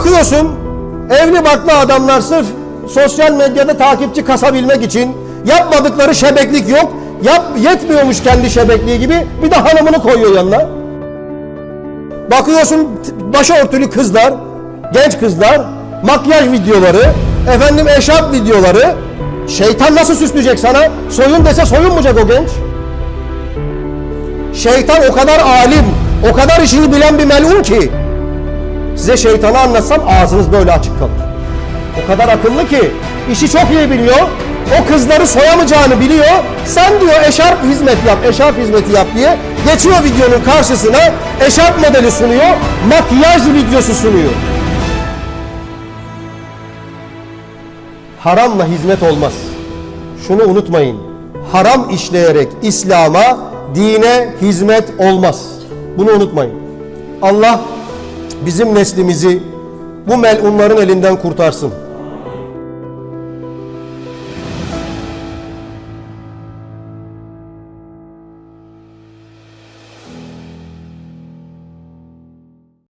Bakıyorsun evli barklı adamlar sırf sosyal medyada takipçi kasabilmek için yapmadıkları şebeklik yok. Yap, yetmiyormuş kendi şebekliği gibi bir de hanımını koyuyor yanına. Bakıyorsun başörtülü kızlar, genç kızlar, makyaj videoları, efendim eşarp videoları. Şeytan nasıl süsleyecek sana? Soyun dese soyunmayacak o genç. Şeytan o kadar alim, o kadar işini bilen bir melun ki. Size şeytanı anlatsam ağzınız böyle açık kalır. O kadar akıllı ki işi çok iyi biliyor. O kızları soyamayacağını biliyor. Sen diyor eşarp hizmet yap, eşarp hizmeti yap diye geçiyor videonun karşısına eşarp modeli sunuyor, makyaj videosu sunuyor. Haramla hizmet olmaz. Şunu unutmayın. Haram işleyerek İslam'a, dine hizmet olmaz. Bunu unutmayın. Allah bizim neslimizi bu melunların elinden kurtarsın.